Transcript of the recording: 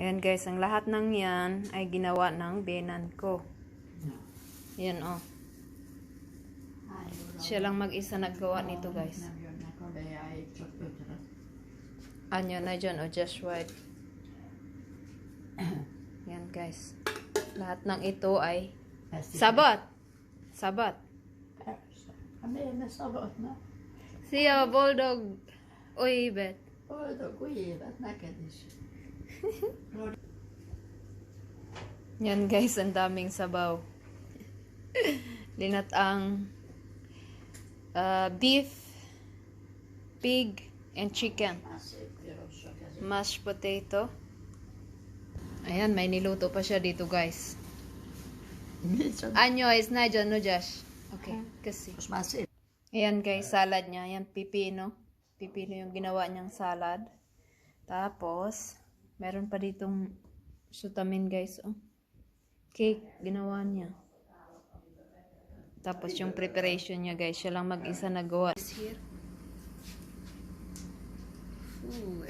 Ayan guys, ang lahat ng yan ay ginawa ng benan ko. Yan oh. Siya lang mag-isa naggawa nito guys. Anyo na dyan o just white. Yan guys. Lahat ng ito ay sabat. Sabat. Yan na sabot na? Siya, bulldog. Uy, bet. Då går givet neked is. Yan guys, ang daming sabaw. Linat ang uh, beef, pig, and chicken. Kasi. Mashed potato. Ayan, may niluto pa siya dito guys. Anyo is na dyan, no Josh? Okay, kasi. Mas massivt. Ayan guys, salad niya. Ayan, pipino. Pipino yung ginawa niyang salad. Tapos, meron pa ditong sutamin guys. Oh. Cake, ginawa niya. Tapos yung preparation niya guys, siya lang mag-isa nagawa. Is here. Ooh.